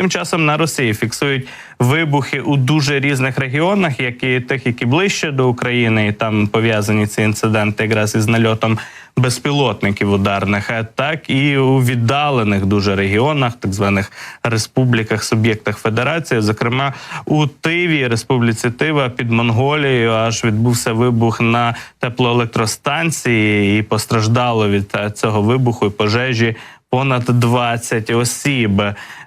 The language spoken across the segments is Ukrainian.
Тим часом на Росії фіксують вибухи у дуже різних регіонах, як і тих, які ближче до України, і там пов'язані ці інциденти якраз із нальотом безпілотників ударних, так і у віддалених дуже регіонах, так званих республіках, суб'єктах федерації. Зокрема, у Тиві, Республіці Тива під Монголією, аж відбувся вибух на теплоелектростанції, і постраждало від е, цього вибуху і пожежі. Понад 20 осіб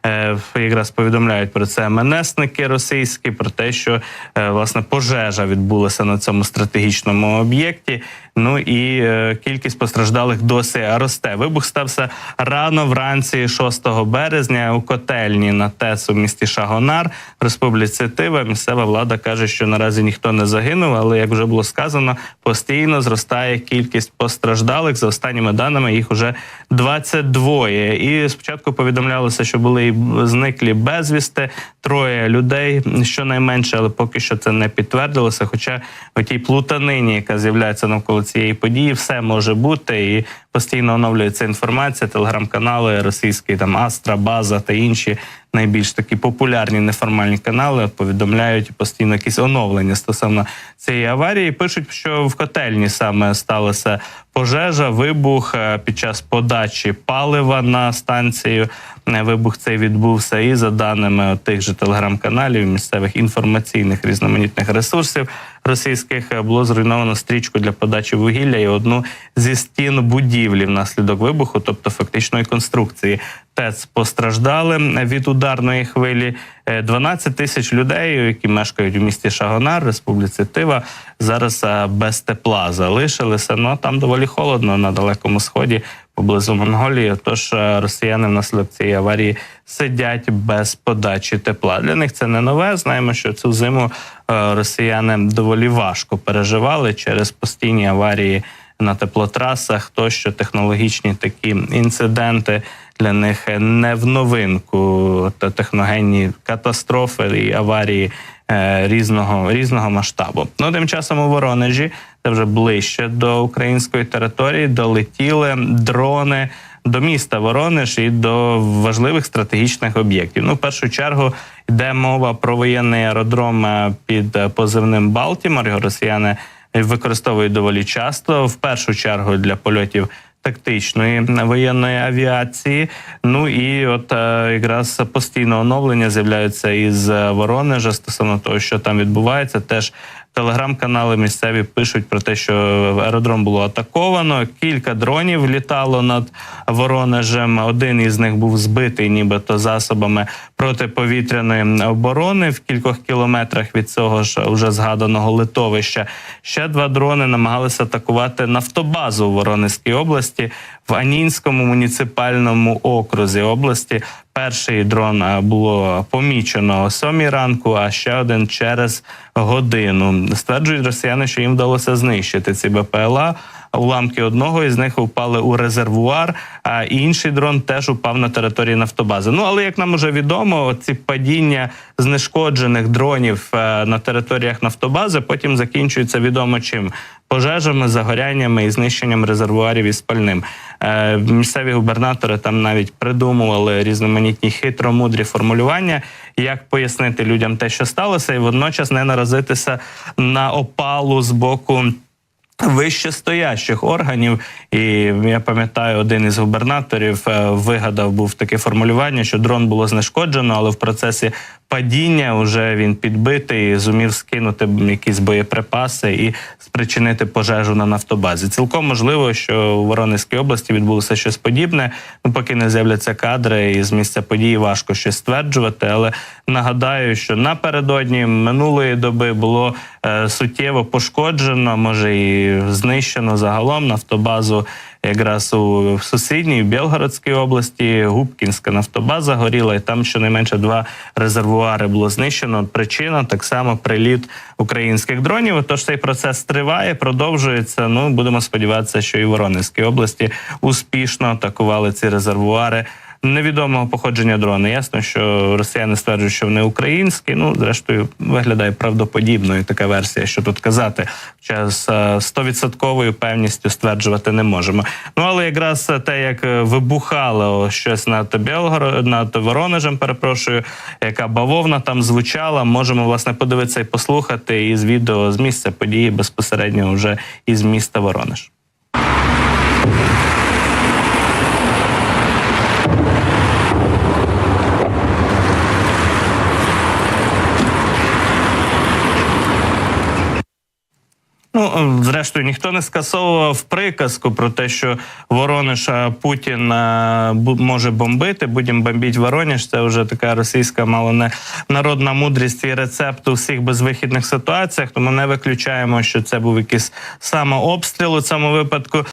е, якраз повідомляють про це МНСники російські, про те, що е, власне пожежа відбулася на цьому стратегічному об'єкті. Ну і е, кількість постраждалих досі росте. Вибух стався рано вранці 6 березня у котельні на ТЕС у місті Шагонар Республіці Тива. Місцева влада каже, що наразі ніхто не загинув, але як вже було сказано, постійно зростає кількість постраждалих. За останніми даними їх уже 22. І спочатку повідомлялося, що були зниклі безвісти троє людей, щонайменше, але поки що це не підтвердилося. Хоча в тій плутанині, яка з'являється навколо цієї події, все може бути і постійно оновлюється інформація. Телеграм-канали російські, там Астра, База та інші найбільш такі популярні неформальні канали повідомляють постійно якісь оновлення стосовно цієї аварії. Пишуть, що в котельні саме сталася пожежа, вибух е, під час подачі палива на станцію. Е, Вибух цей відбувся, і за даними тих же телеграм-каналів, місцевих інформаційних різноманітних ресурсів російських е, було зруйновано стрічку для подачі вугілля і одну зі стін будівлі внаслідок вибуху, тобто фактичної конструкції. ТЕЦ постраждали від ударної хвилі. Е, 12 тисяч людей, які мешкають у місті Шагонар, Республіці Тива, зараз е, без тепла залишилися. Ну а там доволі холодно на далекому сході, поблизу Монголії. Тож е, росіяни внаслідок цієї аварії сидять без подачі тепла. Для них це не нове. Знаємо, що цю зиму е, росіяни доволі важко переживали через постійні аварії на теплотрасах, тощо технологічні такі інциденти для них не в новинку та техногенні катастрофи і аварії е, різного різного масштабу. Ну тим часом у Воронежі, це вже ближче до української території, долетіли дрони. До міста Воронеж і до важливих стратегічних об'єктів. Ну, в першу чергу йде мова про воєнний аеродром е, під е, позивним Балтімор. Його росіяни використовують доволі часто. В першу чергу для польотів тактичної воєнної авіації. Ну і от е, якраз постійне оновлення з'являються із Воронежа стосовно того, що там відбувається. Теж телеграм-канали місцеві пишуть про те, що аеродром було атаковано. Кілька дронів літало над Воронежем. Один із них був збитий, нібито засобами протиповітряної оборони в кількох кілометрах від цього ж уже згаданого литовища. Ще два дрони намагалися атакувати нафтобазу у Воронезькій області в Анінському муніципальному окрузі області. Перший дрон е, було помічено о сьомій ранку, а ще один через годину. Стверджують росіяни, що їм вдалося знищити ці БПЛА. Уламки одного із них впали у резервуар, а інший дрон теж упав на території нафтобази. Ну але як нам уже відомо, ці падіння знешкоджених дронів е, на територіях нафтобази потім закінчуються відомо чим пожежами, загоряннями і знищенням резервуарів із пальним. Е, Місцеві губернатори там навіть придумували різноманітні хитромудрі формулювання, як пояснити людям те, що сталося, і водночас не наразитися на опалу з боку. Вищестоящих органів, і я пам'ятаю, один із губернаторів е, вигадав був таке формулювання, що дрон було знешкоджено, але в процесі падіння вже він підбитий, зумів скинути якісь боєприпаси і спричинити пожежу на нафтобазі. Цілком можливо, що у Воронезькій області відбулося щось подібне. Ну поки не з'являться кадри, і з місця події важко щось стверджувати. Але нагадаю, що напередодні минулої доби було е, суттєво пошкоджено, може і знищено загалом нафтобазу. Якраз у сусідній Білгородській області Губкінська нафтобаза горіла, і там щонайменше два резервуари було знищено. Причина так само приліт українських дронів. Тож цей процес триває, продовжується. Ну будемо сподіватися, що і в Воронезькій області успішно атакували ці резервуари невідомого походження дрони. Ясно, що росіяни стверджують, що вони українські. Ну, зрештою, виглядає правдоподібною така версія, що тут казати. Хоча з е, стовідсотковою певністю стверджувати не можемо. Ну але якраз те, як е, вибухало щось над Білгород, над Воронежем, перепрошую, яка бавовна там звучала, можемо власне подивитися і послухати із відео з місця події безпосередньо вже із міста Воронеж. Ну, зрештою, ніхто не скасовував приказку про те, що Воронеж Путін е, може бомбити. Будемо бомбити Воронеж. Це вже така російська мало не народна мудрість і рецепт у всіх безвихідних ситуаціях. Тому не виключаємо, що це був якийсь самообстріл у цьому випадку.